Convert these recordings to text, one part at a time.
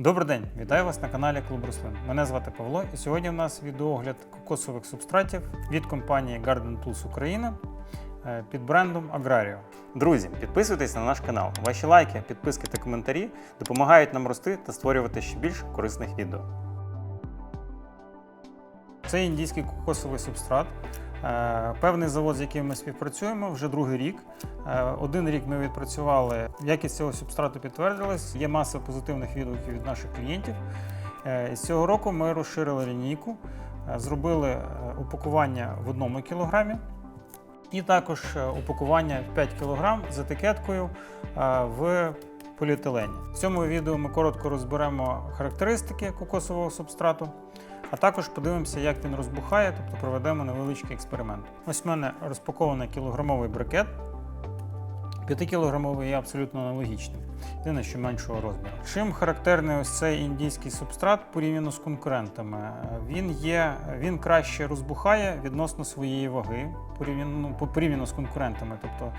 Добрий день, вітаю вас на каналі Клуб Рослин. Мене звати Павло, і сьогодні в нас відеоогляд кокосових субстратів від компанії Garden Tools Україна е, під брендом Agrario. Друзі, підписуйтесь на наш канал. Ваші лайки, підписки та коментарі допомагають нам рости та створювати ще більш корисних відео. Це індійський кокосовий субстрат. Е, Певний завод, з яким ми співпрацюємо, вже другий рік. Е, Один рік ми відпрацювали. Якість цього субстрату підтвердилась. Є маса позитивних відгуків від наших клієнтів. Е, З цього року ми розширили лінійку, зробили упакування в одному кілограмі. І також упакування в 5 кг з етикеткою в поліетилені. В цьому відео ми коротко розберемо характеристики кокосового субстрату, а також подивимося, як він розбухає, тобто проведемо невеличкий експеримент. Ось в мене розпакований кілограмовий брикет. 5-кілограмовий є абсолютно аналогічним, єдине, що меншого розміру. Чим характерний ось цей індійський субстрат порівняно з конкурентами? Він є, він краще розбухає відносно своєї ваги порівняно, ну, порівняно з конкурентами. Тобто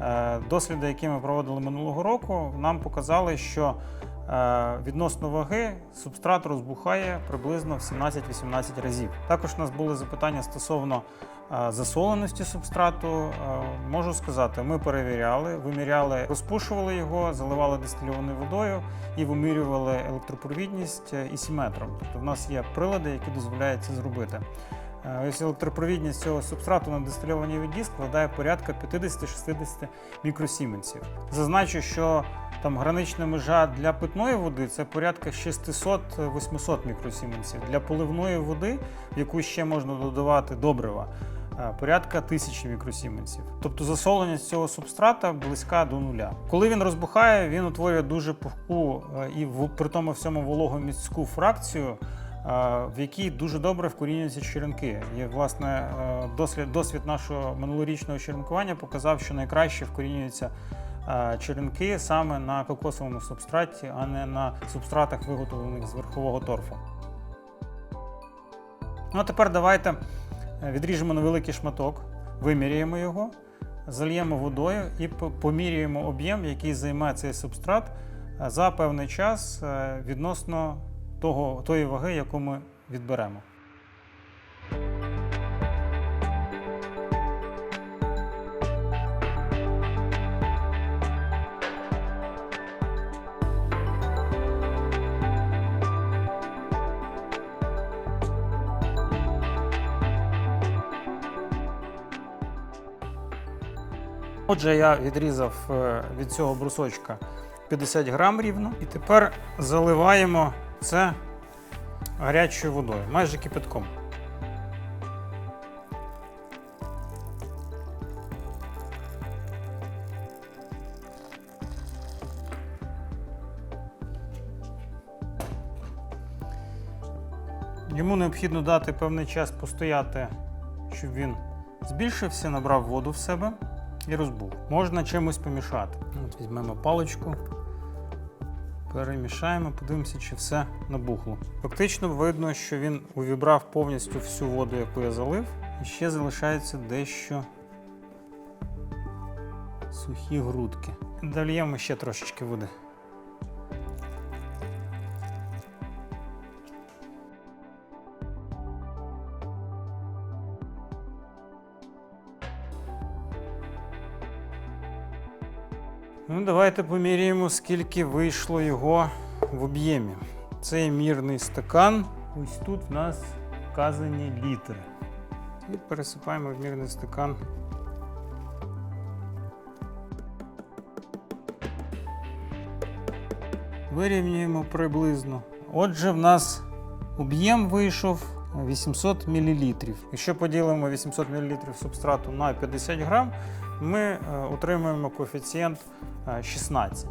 е, досліди, які ми проводили минулого року, нам показали, що відносно ваги субстрат розбухає приблизно в 17-18 разів. Також у нас були запитання стосовно е, засоленості субстрату. Е, Можу сказати, ми перевіряли, виміряли, розпушували його, заливали дистильованою водою і вимірювали електропровідність е, і сіметром. Тобто в нас є прилади, які дозволяють це зробити. Е, Ось електропровідність цього субстрату на дистильованій воді складає порядка 50-60 мікросіменсів. Зазначу, що там гранична межа для питної води це порядка 600-800 мікросіменсів. Для поливної води, в яку ще можна додавати добрива, е, порядка 1000 мікросіменсів. Тобто засоленість цього субстрата близька до нуля. Коли він розбухає, він утворює дуже пухку е, і при тому всьому вологоміцьку фракцію. Е, В якій дуже добре вкорінюються черенки. І власне е, дослід, досвід нашого минулорічного черенкування показав, що найкраще вкорінюються е, черенки саме на кокосовому субстраті, а не на субстратах, виготовлених з верхового торфу. Ну а тепер давайте відріжемо невеликий шматок, виміряємо його, зальємо водою і по- поміряємо об'єм, який займе цей субстрат за певний час відносно того, тої ваги, яку ми відберемо. Отже, я відрізав е, від цього брусочка 50 грам рівно. І тепер заливаємо це гарячою водою, майже кипятком. Йому необхідно дати певний час постояти, щоб він збільшився, набрав воду в себе і розбув. Можна чимось помішати. От візьмемо паличку, перемішаємо, подивимося, чи все набухло. Фактично видно, що він увібрав повністю всю воду, яку я залив, і ще залишається дещо сухі грудки. Дольємо ще трошечки води. Ну, давайте поміряємо, скільки вийшло його в об'ємі. Це мірний стакан. Ось тут в нас вказані літри. І пересипаємо в мірний стакан. Вирівнюємо приблизно. Отже, в нас об'єм вийшов 800 мл. Якщо поділимо 800 мл субстрату на 50 грам, ми е, отримуємо коефіцієнт е, 16.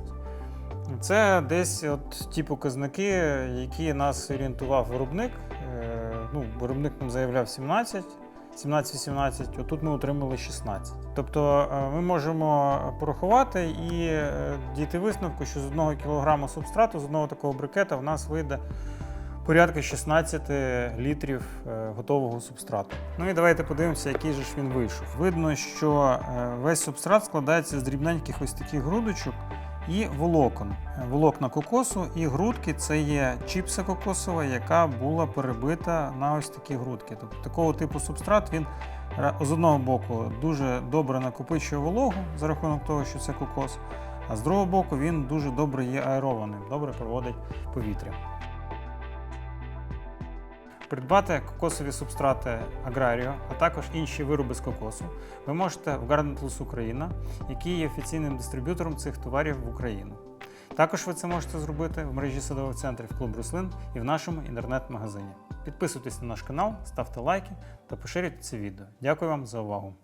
Це десь от ті показники, які нас орієнтував виробник. Е, Ну, виробник нам заявляв 17, 17-18, отут ми отримали 16. Тобто е, ми можемо порахувати і е, дійти висновку, що з 1 кг субстрату, з одного такого брикета в нас вийде порядка 16 літрів е, готового субстрату. Ну і давайте подивимося, який же ж він вийшов. Видно, що е, весь субстрат складається з дрібненьких ось таких грудочок, і волокон. Е, Волокна кокосу і грудки це є чіпса кокосова, яка була перебита на ось такі грудки. Тобто такого типу субстрат він з одного боку дуже добре накопичує вологу за рахунок того, що це кокос, а з другого боку він дуже добре є аерованим, добре проводить повітря. Придбати кокосові субстрати Аграріо, а також інші вироби з кокосу ви можете в Garden Plus Україна, який є офіційним дистриб'ютором цих товарів в Україну. Також ви це можете зробити в мережі садових центрів Клуб Руслин і в нашому інтернет-магазині. Підписуйтесь на наш канал, ставте лайки та поширюйте це відео. Дякую вам за увагу!